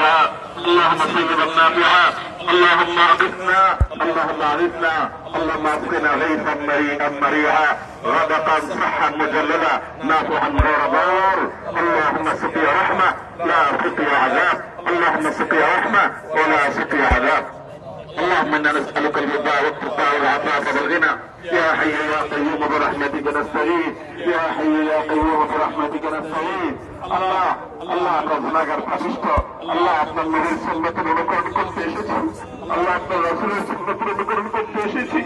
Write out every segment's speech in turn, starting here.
اللهم طيبا نافعا اللهم أغثنا. اللهم أغثنا. اللهم اسقنا غيثا مريئا مريعا غدقا صحا مجللا. نافعا غير ضار اللهم سقيا رحمة. لا سقيا عذاب. اللهم سقيا رحمة. ولا سقيا عذاب. اللهم انا نسالك الهدى والتقى والعفاف والغنى يا حي يا قيوم برحمتك نستعين يا حي يا قيوم برحمتك نستعين আল্লাহ আল্লাহ আমরা গুণাগার ফাঁসিষ্ট আল্লাহ আপনার নবীর সন্ন্যতের অনুকরণ করতে এসেছি আল্লাহ আপনার রসুলের সন্ন্যতের অনুকরণ করতে এসেছি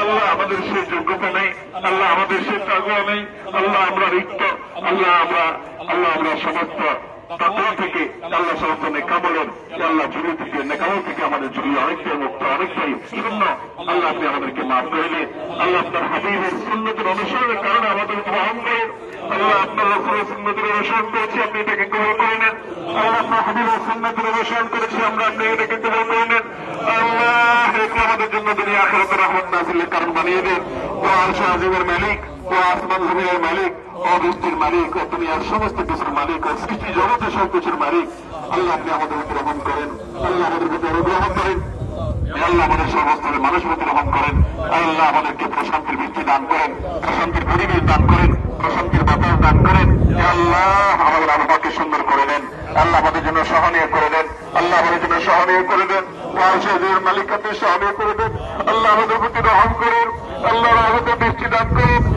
আল্লাহ আমাদের সে যোগ্যতা নেই আল্লাহ আমাদের সে তাগুয়া নেই আল্লাহ আমরা রিক্ত আল্লাহ আমরা আল্লাহ আমরা সমস্ত তাকুয়া থেকে আল্লাহ সমস্ত নেকামলের আল্লাহ চুরি থেকে, নেকামল থেকে আমাদের চুরি অনেকটাই মুক্ত, অনেকটাই শূন্য। আল্লাহ আপনি আমাদেরকে মাফ করে আল্লাহ আপনার হাবিবের সুন্নতের অনুসরণের কারণে আমাদের গ্রহণ করেন আল্লাহ আপনার রসুলের সুন্নতের অনুসরণ করেছি, আপনি এটাকে কবল করে নেন। আল্লাহ আপনার হাবিবের সুন্নতের অনুসরণ করেছি, আমরা আপনি এটাকে কবল করে নেন। আল্লাহ আমাদের জন্য দুনিয়া আখেরাতে রহমত নাসিলের কারণ বানিয়ে দেন। ও আরশ আজিমের মালিক ও আসমান জমিনের মালিক বৃষ্টির মালিক ও দুনিয়ার সমস্ত কিছুর মালিক ও সৃষ্টি জগতের সব কিছুর মালিক। আল্লাহ আপনি আমাদের উপর রহম করেন। আল্লাহ আমাদের প্রতি অনুগ্রহ করেন। আল্লাহ আমাদের সর্বস্তরের মানুষ প্রতি রহম করেন। আল্লাহ আমাদেরকে প্রশান্তির বৃষ্টি দান করেন, প্রশান্তির পরিবেশ দান করেন, প্রশান্তির বাতাস দান করেন। আল্লাহ আমাদের আবহাওয়াকে সুন্দর করে দেন। আল্লাহ আমাদের জন্য সহনীয় করে দেন। আল্লাহ আমাদের জন্য সহনীয় করে দেন। ওয়ারশেদের মালিকাতে সহনীয় করে দেন। আল্লাহ আমাদের প্রতি রহম করেন। আল্লাহ আমাদের বৃষ্টি দান করেন।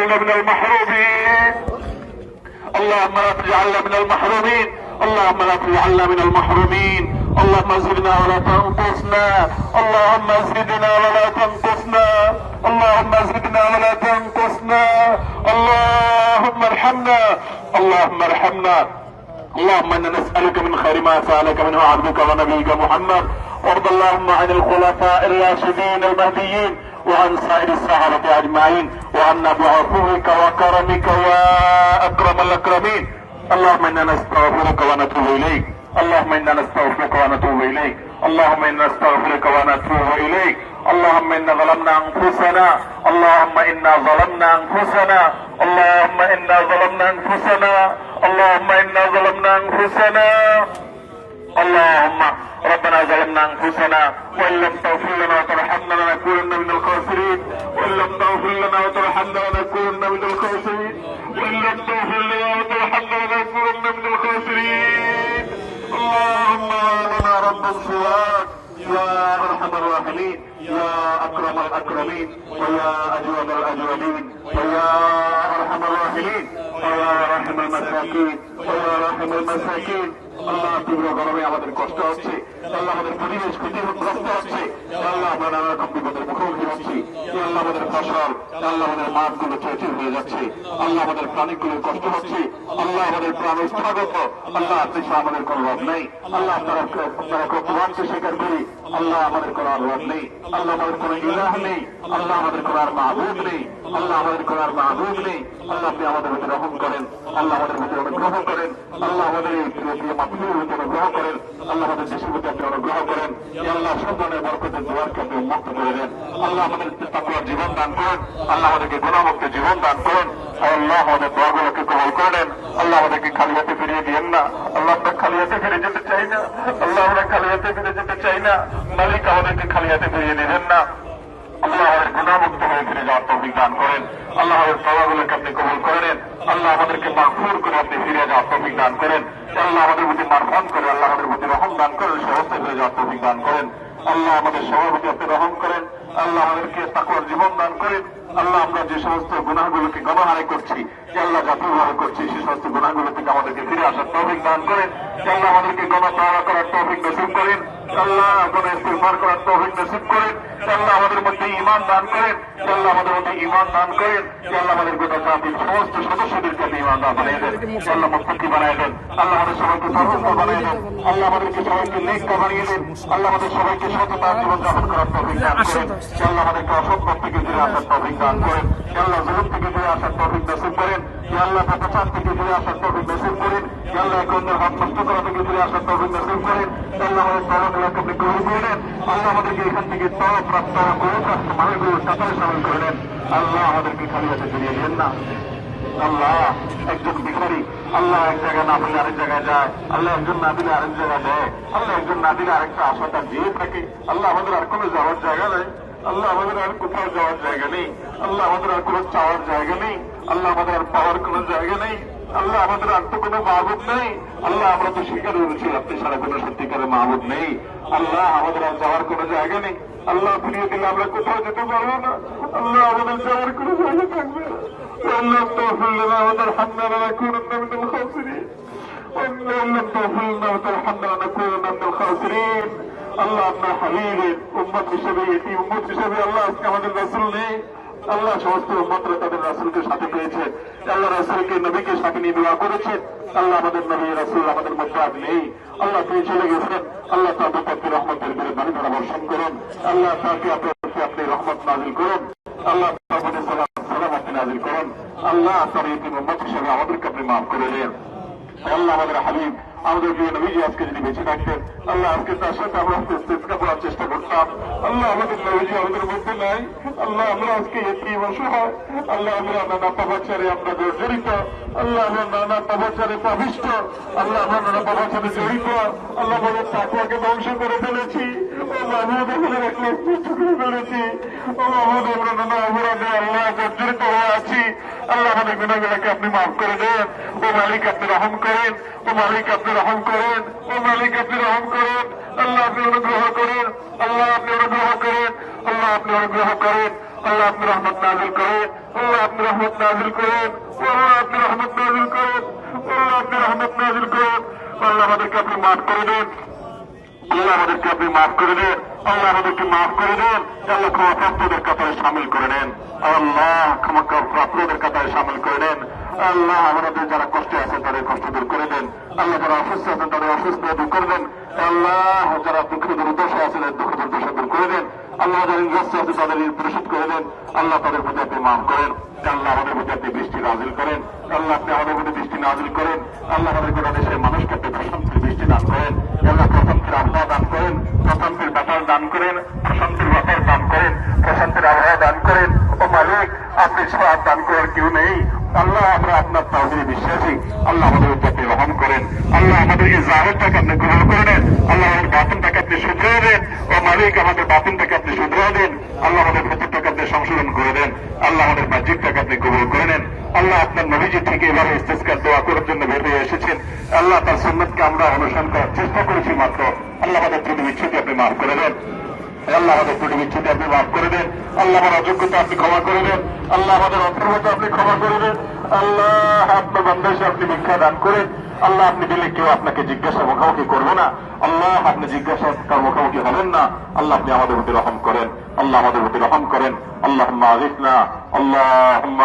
تجعلنا من المحرومين. اللهم لا تجعلنا من المحرومين. اللهم لا تجعلنا من المحرومين. اللهم زدنا ولا تنقصنا. اللهم زدنا ولا تنقصنا. اللهم زدنا ولا تنقصنا. اللهم ارحمنا. اللهم ارحمنا. اللهم إنا نسألك من خير ما سألك منه عبدك ونبيك محمد. وارض اللهم عن الخلفاء الراشدين المهديين وعن سائر الصحابه أجمعين. وعنا بعفوك وكرمك يا أكرم الأكرمين. اللهم إنا نستغفرك ونتوب إليك. اللهم إنا نستغفرك ونتوب إليك. اللهم إنا نستغفرك ونتوب إليك. اللهم إنا ظلمنا أنفسنا. اللهم إنا ظلمنا أنفسنا. اللهم إنا ظلمنا أنفسنا. اللهم إنا ظلمنا أنفسنا. اللهم ربنا ظلمنا أنفسنا. وإن لم تغفر لنا وترحمنا لنكونن من الخاسرين اكرم الاكرمين ويا أجود الأجودين. ويا أرحم الراحمين. ويا رحم المساكين. ويا رحم المساكين. আল্লাহ তীব্র গরমে আমাদের কষ্ট হচ্ছে আল্লাহ আমাদের পরিবেশ ক্ষতিগ্রস্ত হচ্ছে আল্লাহ আমরা নানা রকম বিপদের মুখোমুখি হচ্ছি আল্লাহ আমাদের ফসল আল্লাহ আমাদের মাঠগুলো চৌচির হয়ে যাচ্ছে আল্লাহ আমাদের প্রাণীগুলোর কষ্ট হচ্ছে আল্লাহ আমাদের প্রাণ স্থগত আল্লাহ আপনি আমাদের কোনো রব নেই আল্লাহ আপনারা আপনারা স্বীকার করি আল্লাহ আমাদের কোনো রব নেই আল্লাহ আমাদের কোনো ইলাহ নেই আল্লাহ আমাদের কোনো আর মাহবুব নেই আল্লাহ আমাদের কোনো আর মাহবুব নেই আল্লাহ আপনি আমাদের প্রতি রহম করেন আল্লাহ আমাদের প্রতি অনুগ্রহ করেন আল্লাহ আমাদের এই প্রিয় প্রতি অনুগ্রহ করেন, আল্লাহ আমাদের দেশের প্রতি আপনি অনুগ্রহ করেন আল্লাহ সন্তানের বরকতের দুয়ারকে আপনি মুক্ত করে দেন। আল্লাহ আমাদের জীবন দান করেন, আল্লাহ আমাদেরকে গুণামুক্ত জীবন দান করেন, আল্লাহ আমাদের দোয়াগুলোকে কবল করেন আল্লাহ আমাদেরকে খালি হাতে ফিরিয়ে দিয়েন না, আল্লাহ আমরা খালি হাতে ফিরে যেতে চাই না, আল্লাহ আমরা খালি হাতে ফিরে যেতে চাই না, মালিক আমাদেরকে খালি হাতে ফিরিয়ে দিবেন না আল্লাহ আমাদের হয়ে ফিরে যাওয়ার তৌফিক দান করেন। আল্লাহ সবাগুলোকে আপনি কবল করেন আল্লাহ আমাদেরকে মাফুর করে আপনি ফিরে যাওয়ার তৌফিক দান করেন। আল্লাহ আমাদের প্রতি মারফান করে, আল্লাহ আমাদের প্রতি রহম দান করেন সহজে ফিরে যাওয়ার তৌফিক দান করেন। আল্লাহ আমাদের সভাপতি আপনি রহম করেন। আল্লাহ আমাদেরকে তাকুয়ার জীবন দান করেন। আল্লাহ আমরা যে সমস্ত গুণাগুলোকে গণহারে করছি আল্লাহ জাতীয়ভাবে করছি, সে সমস্ত গুণাগুলো থেকে আমাদেরকে ফিরে আসার তৌফিক দান করেন। আল্লাহ আমাদেরকে গণতারা করার তৌফিক নসিব করেন। আল্লাহ গণ ইস্তেফার করার তৌফিক নসিব করেন। মধ্যে ইমান দান করেন আল্লাহ আমাদের মধ্যে ইমান দান করেন আল্লাহ আমাদের গোটা জাতির সমস্ত সদস্যদেরকে আপনি ইমান দান বানিয়ে দেন আল্লাহ মুক্তি বানিয়ে দেন আল্লাহ আমাদের সবাইকে সর্বস্ব বানিয়ে দেন আল্লাহ আমাদেরকে সবাইকে নেককা বানিয়ে দেন আল্লাহ আমাদের সবাইকে সচেতন জীবন যাপন করার তৌফিক দান করেন আল্লাহ আমাদেরকে অসৎ পথ থেকে ফিরে আসার তৌফিক দান করেন আল্লাহ জুলুম থেকে ফিরে আসার তৌফিক নসিব করেন আল্লাহ প্রচার থেকে ফিরে আসার তৌফিক নসিব করেন আল্লাহ এক অন্যের হাত নষ্ট করা থেকে ফিরে আসার তৌফিক নসিব করেন আল্লাহ আমাদের তরফগুলোকে আপনি গ্রহণ করে নেন আল্লাহ আমাদেরকে এখান থেকে তরফ প্রাপ্ত গৌরপ্রাপ্ত মানুষগুলো সাঁতারে সামিল করে আল্লাহ আমাদেরকে খালি ফিরিয়ে দেন। না আল্লাহ একজন ভিখারি আল্লাহ, এক জায়গায় না পেলে আরেক জায়গায় যায় আল্লাহ একজন না দিলে আরেক জায়গায় দেয় আল্লাহ একজন না দিলে আরেকটা আশাটা দিয়ে থাকে আল্লাহ, আমাদের আর কোনো যাওয়ার জায়গা নেই। আল্লাহ, আমাদের আর কোথাও যাওয়ার জায়গা নেই আল্লাহ আমাদের আর কোনো চাওয়ার জায়গা নেই। আল্লাহ, আমাদের আর পাওয়ার কোনো জায়গা নেই। আল্লাহ আমাদের আর তো কোনো মাহবুব নেই। আল্লাহ, আমরা তো স্বীকার করেছি, আপনি সারা কোনো সত্যিকারের মাহবুব নেই। আল্লাহ, আমাদের আর যাওয়ার কোনো জায়গা নেই। আল্লাহ, ফিরিয়ে দিলে আমরা কোথাও যেতে পারব না। আল্লাহ, আমাদের যাওয়ার কোনো জায়গা থাকবে আল্লাহ তো ফিরলেন আমাদের হান্নারা কোন নামিনুল খাসিরিন আল্লাহ তো ফিরলেন আমাদের হান্নারা কোন নামিনুল খাসিরিন আল্লাহ, আপনার হাবিবের উম্মত হিসেবে এটি উম্মত হিসেবে আল্লাহ আজকে আমাদের রাসুল নেই। আল্লাহ সমস্ত উম্মতরা তাদের রাসুলকে সাথে পেয়েছে। আল্লাহ রাসুলকে নবীকে সাথে নিয়ে দোয়া করেছে। আল্লাহ আমাদের নবী রাসুল আমাদের মধ্যে আর নেই। আল্লাহ তিনি চলে গেছেন। আল্লাহ তার বিপক্ষে রহমতের বিরুদ্ধে বাড়ি ধরা বর্ষণ করুন। আল্লাহ তাকে আপনার আপনি রহমত নাজিল করুন। আল্লাহ সালাম আপনি নাজিল করুন। আল্লাহ তার এই উম্মত হিসেবে আমাদেরকে আপনি মাফ করে দেন। আল্লাহ আমাদের হাবিব আমাদের প্রিয় নবীজি আজকে যদি বেঁচে থাকতেন আল্লাহ আজকে তার সাথে আমরা চেষ্টা করার চেষ্টা করতাম। আল্লাহ আমাদের নবীজি আমাদের মধ্যে নাই। আল্লাহ আমরা আজকে এটি অসহায় আল্লাহ আমরা নানা পাপাচারে আমরা জড়িত। আল্লাহ আমরা নানা পাপাচারে পাবিষ্ট আল্লাহ আমরা নানা পাপাচারে জড়িত। আল্লাহ আমাদের তাকুয়াকে ধ্বংস করে ফেলেছি। ও মাহমুদ আমাদের এক লক্ষ করে ফেলেছি। ও মাহমুদ, আমরা নানা অপরাধে আল্লাহ জর্জরিত হয়ে আছি। আল্লাহ আমাদের গুণাগুলোকে আপনি মাফ করে দেন ও মালিক আপনি রহম করেন ও মালিক আপনি রহম করেন ও মালিক আপনি রহম করেন আল্লাহ আপনি অনুগ্রহ করেন আল্লাহ আপনি অনুগ্রহ করেন আল্লাহ আপনি অনুগ্রহ করেন আল্লাহ আপনি রহমত নাজিল করেন আল্লাহ আপনি রহমত নাজিল করেন আল্লাহ আপনি রহমত নাজিল করেন আল্লাহ আপনি রহমত নাজিল করেন আল্লাহ আমাদেরকে আপনি মাফ করে দেন আল্লাহ আমাদেরকে আপনি মাফ করে দেন আল্লাহ আমাদেরকে মাফ করে দেন, আল্লাহ ক্ষমা প্রাপ্তদের কাতারে সামিল করে নেন। আল্লাহ ক্ষমা প্রাপ্তদের কাতারে সামিল করে নেন। আল্লাহ আমাদের যারা কষ্টে আছেন তাদের কষ্ট দূর করে দেন। আল্লাহ যারা অসুস্থ আছেন তাদের অসুস্থ দূর করে দেন। আল্লাহ যারা দুঃখ দুর্দশা আছেন দুঃখ দুর্দশা দূর করে দেন আল্লাহ যারা ইনগ্রস্ত আছে তাদের পরিশোধ করে দেন আল্লাহ তাদের প্রতি আপনি মাফ করেন। আল্লাহ আমাদের প্রতি আপনি বৃষ্টি নাজিল করেন। আল্লাহ আপনি আমাদের প্রতি বৃষ্টি নাজিল করেন। আল্লাহ আমাদের গোটা দেশের মানুষকে আপনি প্রশান্তির বৃষ্টি দান করেন। আল্লাহ প্রশান্তির আবহাওয়া দান করেন। প্রশান্তির বাতাস দান করেন। প্রশান্তির বাতাস দান করেন। প্রশান্তির আবহাওয়া দান করেন। ও মালিক, আপনি ছাড়া দান করার কেউ নেই। আল্লাহ, আমরা আপনার তাহিরে বিশ্বাসী। আল্লাহ আমাদের উপর রহম করেন। আল্লাহ আমাদের এই জাহেরটাকে আপনি গ্রহণ করে নেন। আল্লাহ আমাদের বাতিনটাকে আপনি শুধরে দেন। ও মালিক, আমাদের বাতিনটাকে আপনি শুধরে দেন। আল্লাহ আমাদের ভেতরটাকে আপনি সংশোধন করে দেন। আল্লাহ আমাদের বাহ্যিকটাকে আপনি কবুল করে নেন। আল্লাহ আপনার নবীজি থেকে এভাবে ইস্তেস্কার দোয়া করার জন্য হয়ে এসেছেন। আল্লাহ তার সন্ন্যতকে আমরা অনুসরণ করার চেষ্টা করেছি মাত্র। আল্লাহ আমাদের ত্রুটি বিচ্ছুতি আপনি মাফ করে দেন। আল্লাহ আমাদের ত্রুটি বিচ্ছুতি আপনি মাফ করে দেন। আল্লাহ আমার অযোগ্যতা আপনি ক্ষমা করে দেন। আল্লাহ আমাদের অপূর্বতা আপনি ক্ষমা করে দেন। আল্লাহ, আপনার বান্দাসে আপনি ভিক্ষা দান করেন। আল্লাহ, আপনি দিলে কেউ আপনাকে জিজ্ঞাসা মুখোমুখি করবে না। আল্লাহ, আপনি জিজ্ঞাসা মুখোমুখি হবেন না। আল্লাহ, আপনি আমাদের প্রতি রহম করেন। আল্লাহ আমাদের প্রতি রহম করেন। আল্লাহ আল্লাহ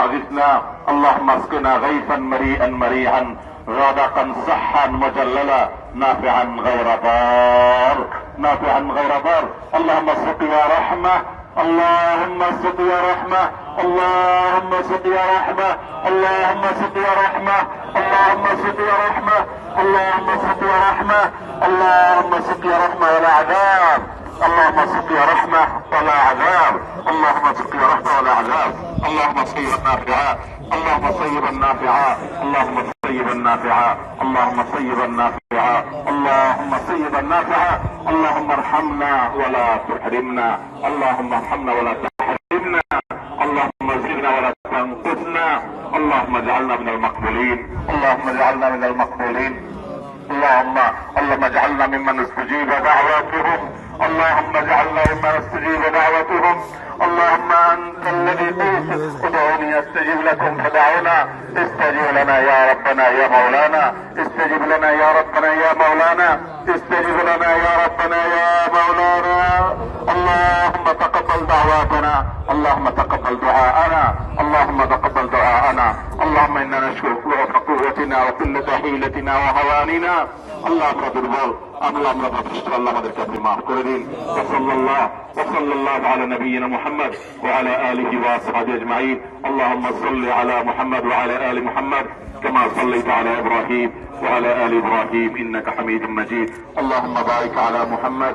আগিসনা আল্লাহ আসকিনা গাইফান মারিআন মারিআন غدقا صحا مجللا نافعا غير ضار نافعا غير ضار اللهم سقيا رحمه اللهم سقيا رحمه اللهم سقيا رحمه اللهم سقيا رحمه اللهم سقيا رحمه اللهم سقيا رحمه اللهم سقيا رحمه ولا عذاب اللهم سقيا رحمه ولا عذاب اللهم سقيا رحمه ولا عذاب اللهم صيبا نافعا اللهم صيبا نافعا اللهم صيبا نافعا اللهم صيبا نافعا اللهم صيبا نافعا اللهم ارحمنا ولا تحرمنا اللهم ارحمنا ولا تحرمنا اللهم زدنا ولا تنقصنا اللهم اجعلنا من المقبولين اللهم اجعلنا من المقبولين اللهم اللهم اجعلنا ممن استجيب دعواتهم اللهم اجعلنا ممن استجيب دعوتهم اللهم انت الذي قلت ادعوني استجب لكم فدعونا استجب لنا يا ربنا يا مولانا استجب لنا يا ربنا يا مولانا استجب لنا يا ربنا يا مولانا اللهم تقبل دعواتنا اللهم تقبل دعاءنا اللهم تقبل دعاءنا اللهم انا نشكرك ضعف قوتنا وقلة حيلتنا وهواننا আল্লাহ আমরা দুর্বল আল্লাহ আমরা যথেষ্ট আল্লাহ আমাদেরকে আপনি মাফ করে দিন ওসল্লাহ ওসল্লাহ على نبينا محمد وعلى آله وأصحابه أجمعين اللهم صل على محمد وعلى آل محمد كما صليت على إبراهيم وعلى آل إبراهيم إنك حميد مجيد اللهم بارك على محمد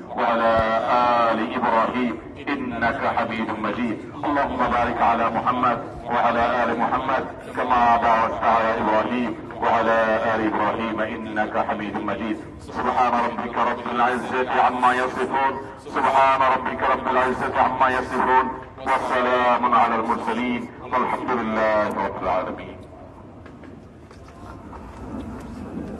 وعلى آل إبراهيم إنك حميد مجيد. اللهم بارك على محمد وعلى آل محمد كما باركت على إبراهيم وعلى آل إبراهيم إنك حميد مجيد. سبحان ربك رب العزة عما يصفون. سبحان ربك رب العزة عما يصفون. وسلام على المرسلين. والحمد لله رب العالمين.